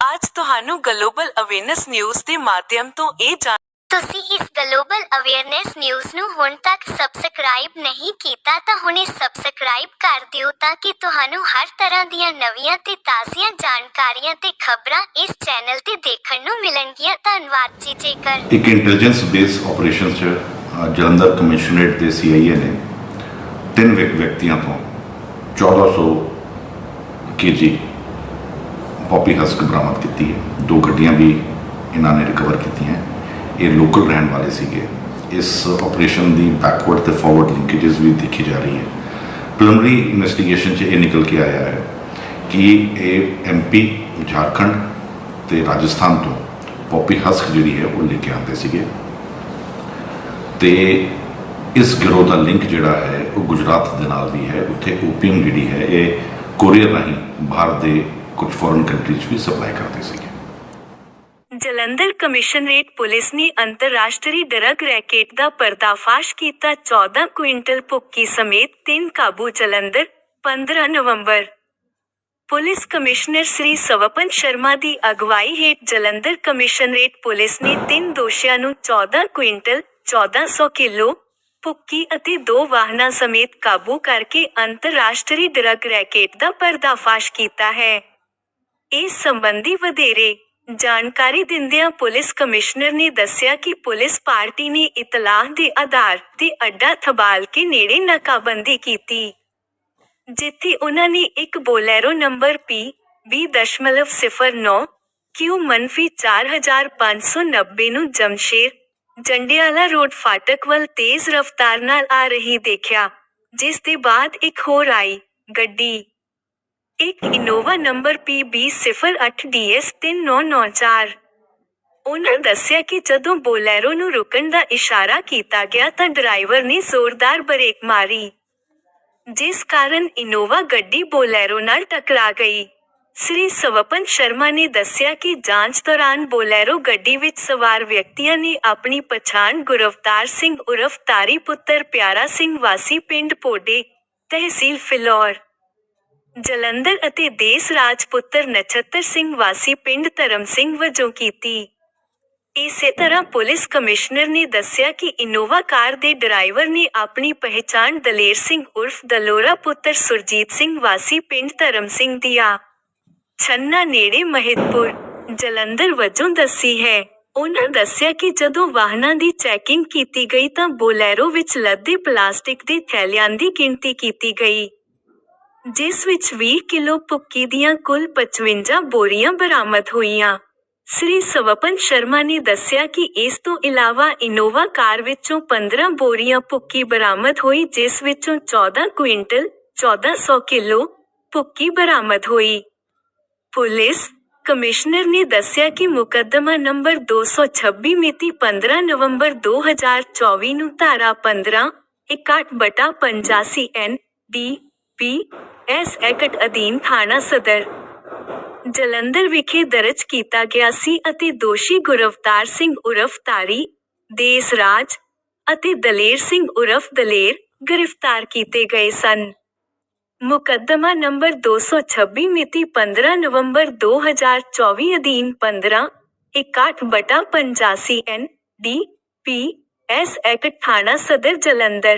ਅੱਜ ਤੁਹਾਨੂੰ global awareness news ਦੇ ਮਾਧਿਅਮ ਤੋਂ ਇਹ ਜਾਣ ਤੁਸੀਂ ਇਸ ਗਲੋਬਲ ਅਵੇਅਰਨੈਸ ਨਿਊਜ਼ ਨੂੰ ਹੁਣ ਤੱਕ ਸਬਸਕ੍ਰਾਈਬ ਨਹੀਂ ਕੀਤਾ ਤਾਂ ਹੁਣੇ ਸਬਸਕ੍ਰਾਈਬ ਕਰ ਦਿਓ ਤਾਂ ਕਿ ਤੁਹਾਨੂੰ ਹਰ ਤਰ੍ਹਾਂ ਦੀਆਂ ਨਵੀਆਂ ਤੇ ਤਾਜ਼ੀਆਂ ਜਾਣਕਾਰੀਆਂ ਤੇ ਖਬਰਾਂ ਇਸ ਚੈਨਲ ਤੇ ਦੇਖਣ ਨੂੰ ਮਿਲਣਗੀਆਂ। ਧੰਨਵਾਦ ਜੀ ਜੇਕਰ ਇੱਕ ਇੰਟੈਲੀਜੈਂਸ ਬੇਸ ਆਪਰੇਸ਼ਨ 'ਚ ਜਲੰਧਰ ਕਮਿਸ਼ਨਰੇਟ ਦੇ ਸੀਆਈਏ ਨੇ ਤਿੰਨ ਵਿਅਕ- ਵਿਅਕਤੀਆਂ ਤੋਂ 1400 ਕੇਜੀ ਪੌਪੀ ਹਸਕ ਬਰਾਮਦ ਕੀਤੀ ਹੈ। ਦੋ ਗੱਡੀਆਂ ਵੀ ਇਹਨਾਂ ਨੇ ਰਿਕਵਰ ਕੀਤੀਆਂ। ਇਹ ਲੋਕਲ ਰਹਿਣ ਵਾਲੇ ਸੀਗੇ। ਇਸ ਆਪਰੇਸ਼ਨ ਦੀ ਬੈਕਵਰਡ ਤੇ ਫਾਰਵਰਡ ਲਿੰਕੇजेस ਵੀ ਦੇਖੀ ਜਾ ਰਹੀ ਹੈ ਪ੍ਰੀਲਿਮਿਨਰੀ ਇਨਵੈਸਟੀਗੇਸ਼ਨ 'ਚ ਇਹ ਨਿਕਲ ਕੇ ਆਇਆ ਹੈ ਕਿ ਇਹ ਐਮਪੀ ਝਾਰਖੰਡ ਤੇ ਰਾਜਸਥਾਨ ਤੋਂ ਪੌਪੀ ਹਸਕ ਜਿਹੜੀ ਹੈ ਉਹ ਲੈ ਕੇ ਆਉਂਦੇ ਸੀਗੇ। ਤੇ ਇਸ ਗਿਰੋਹ ਦਾ ਲਿੰਕ ਜਿਹੜਾ ਹੈ ਉਹ ਗੁਜਰਾਤ ਦੇ ਨਾਲ ਵੀ ਹੈ। ਉੱਥੇ ਓਪੀਅਮ ਜਿਹੜੀ ਹੈ ਇਹ ਕੋਰੀਅਰ ਰਾਹੀਂ ਭਾਰਤ ਦੇ ਕੁਝ ਫੋਰਨ ਕੰਟਰੀਜ਼ ਵੀ ਸਪਲਾਈ ਕਰਦੇ ਸੀਗੇ ਜਲੰਧਰ ਕਮਿਸ਼ਨਰੇਟ ਪੁਲਿਸ ਨੇ ਅੰਤਰਰਾਸ਼ਟਰੀ ਡਰੱਗ ਰੈਕੇਟ ਦਾ ਪਰਦਾਫਾਸ਼ ਕੀਤਾ। 14 ਕੁਇੰਟਲ ਭੁੱਕੀ ਸਮੇਤ ਤਿੰਨ ਕਾਬੂ ਜਲੰਧਰ 15 ਨਵੰਬਰ। ਪੁਲਿਸ ਕਮਿਸ਼ਨਰ ਸ੍ਰੀ ਸਵਪਨ ਸ਼ਰਮਾ ਦੀ ਅਗਵਾਈ ਹੇਠ ਜਲੰਧਰ ਕਮਿਸ਼ਨਰੇਟ ਪੁਲਿਸ ਨੇ ਤਿੰਨ ਦੋਸ਼ੀਆਂ ਨੂੰ 14 ਕੁਇੰਟਲ 1400 ਕਿਲੋ ਭੁੱਕੀ ਅਤੇ ਦੋ ਵਾਹਨਾਂ ਸਮੇਤ ਕਾਬੂ ਕਰਕੇ ਅੰਤਰਰਾਸ਼ਟਰੀ ਡਰੱਗ ਰੈਕੇਟ ਦਾ ਪਰਦਾਫਾਸ਼ ਕੀਤਾ ਹੈ। ਇਸ ਸੰਬੰਧੀ ਵਧੇਰੇ ਜਾਣਕਾਰੀ ਦਿੰਦਿਆਂ ਪੁਲਿਸ ਕਮਿਸ਼ਨਰ ਨੇ ਦੱਸਿਆ ਕਿ ਪੁਲਿਸ ਪਾਰਟੀ ਨੇ ਇਤਲਾਹ ਦੇ ਆਧਾਰ ਤੇ ਅੱਡਾ ਥਬਾਲ ਕੇ ਨੇੜੇ ਨਾਕਾਬੰਦੀ ਕੀਤੀ। ਜਿੱਥੇ ਉਹਨਾਂ ਨੇ ਇੱਕ ਬੋਲੈਰੋ ਨੰਬਰ P 20.09 ਕਿਊ ਮਨਫੀ 4590 ਨੂੰ ਜਮਸ਼ੇਰ ਜੰਡਿਆਲਾ ਰੋਡ ਫਾਟਕ ਵੱਲ ਤੇਜ਼ ਰਫ਼ਤਾਰ ਨਾਲ ਆ ਰਹੀ ਦੇਖਿਆ, ਜਿਸ ਦੇ ਬਾਅਦ ਇੱਕ ਹੋਰ ਆਈ ਗੱਡੀ। ਇੱਕ ਇਨੋਵਾ ਨੰਬਰ PB08DS 3994 ਉਹਨਾਂ ਦੱਸਿਆ ਕਿ ਜਦੋਂ ਬੋਲੈਰੋ ਨੂੰ ਰੁਕਣ ਦਾ ਇਸ਼ਾਰਾ ਕੀਤਾ ਗਿਆ ਤਾਂ ਡਰਾਈਵਰ ਨੇ ਜ਼ੋਰਦਾਰ ਬ੍ਰੇਕ ਮਾਰੀ, ਜਿਸ ਕਾਰਨ ਇਨੋਵਾ ਗੱਡੀ ਬੋਲੈਰੋ ਨਾਲ ਟਕਰਾ ਗਈ। ਸ੍ਰੀ ਸਵਪਨ ਸ਼ਰਮਾ ਨੇ ਦੱਸਿਆ ਕਿ ਜਾਂਚ ਦੌਰਾਨ ਬੋਲੈਰੋ ਗੱਡੀ ਵਿੱਚ ਸਵਾਰ ਵਿਅਕਤੀਆਂ ਨੇ ਆਪਣੀ ਪਛਾਣ ਗੁਰਵਤਾਰ ਸਿੰਘ ਉਰਫ ਤਾਰੀ ਪੁੱਤਰ ਪਿਆਰਾ ਸਿੰਘ ਵਾਸੀ ਪਿੰਡ ਪੋਡੇ, ਤਹਿਸੀਲ ਫਿਲੌਰ। ਜਲੰਧਰ ਅਤੇ ਦੇਸ ਰਾਜ ਪੁੱਤਰ ਨਛੱਤਰ ਸਿੰਘ ਵਾਸੀ ਪਿੰਡ ਧਰਮ ਸਿੰਘ ਵਜੋਂ ਕੀਤੀ। ਇਸੇ ਤਰ੍ਹਾਂ ਪੁਲਿਸ ਕਮਿਸ਼ਨਰ ਨੇ ਦੱਸਿਆ ਕਿ ਇਨੋਵਾ ਕਾਰ ਦੇ ਡਰਾਈਵਰ ਨੇ ਆਪਣੀ ਪਹਿਚਾਣ ਦਲੇਰ ਸਿੰਘ ਉਰਫ ਦਲੋਰਾ ਪੁੱਤਰ ਸੁਰਜੀਤ ਸਿੰਘ ਵਾਸੀ ਪਿੰਡ ਧਰਮ ਸਿੰਘ ਦੀਆ। ਛੰਨਾ ਨੇੜੇ ਮਹਿਤਪੁਰ, ਜਲੰਧਰ ਵਜੋਂ ਦੱਸੀ ਹੈ। ਉਹਨਾਂ ਦੱਸਿਆ ਕਿ ਜਦੋਂ ਵਾਹਨਾਂ ਦੀ ਚੈਕਿੰਗ ਕੀਤੀ ਗਈ ਤਾਂ ਬੋਲੈਰੋ ਵਿੱਚ ਲੱਦੇ ਪਲਾਸਟਿਕ ਦੇ ਥੈਲਿਆਂ ਦੀ ਗਿਣਤੀ ਕੀਤੀ ਗਈ। ਜਿਸ ਵਿੱਚ 20 ਕਿਲੋ ਭੁੱਕੀ ਦੀਆਂ ਕੁੱਲ 55 ਬੋਰੀਆਂ ਬਰਾਮਦ ਹੋਈਆਂ। ਸ੍ਰੀ ਸਵਪਨ ਸ਼ਰਮਾ ਨੇ ਦੱਸਿਆ ਕਿ ਇਸ ਤੋਂ ਇਲਾਵਾ ਇਨੋਵਾ ਕਾਰ ਵਿੱਚੋਂ 15 ਬੋਰੀਆਂ ਭੁੱਕੀ ਬਰਾਮਦ ਹੋਈ, ਜਿਸ ਵਿੱਚੋਂ 14 ਕੁਇੰਟਲ 1400 ਕਿਲੋ ਭੁੱਕੀ ਬਰਾਮਦ ਹੋਈ। ਪੁਲਿਸ ਕਮਿਸ਼ਨਰ ਨੇ ਦੱਸਿਆ ਕਿ ਮੁਕੱਦਮਾ ਨੰਬਰ 226 ਮਿਤੀ 15 ਨਵੰਬਰ 2024 ਨੂੰ ਧਾਰਾ 15 61 ਬਟਾ 85 N D P S act ਅਧੀਨ ਥਾਣਾ ਸਦਰ। ਜਲੰਧਰ ਵਿਖੇ ਦਰਜ ਕੀਤਾ ਗਿਆ ਸੀ ਅਤੇ ਦੋਸ਼ੀ ਗੁਰਵਤਾਰ ਸਿੰਘ ਉਰਫ ਤਾਰੀ, ਦੇਸ ਰਾਜ ਅਤੇ ਦਲੇਰ ਸਿੰਘ ਉਰਫ ਦਲੇਰ ਗ੍ਰਿਫਤਾਰ ਕੀਤੇ ਗਏ ਸਨ। ਮੁਕੱਦਮਾ ਨੰਬਰ 226 ਮਿਤੀ 15 ਨਵੰਬਰ 2024 ਅਧੀਨ 15 61 ਬਟਾ 85 N D P S act ਥਾਣਾ ਸਦਰ ਜਲੰਧਰ।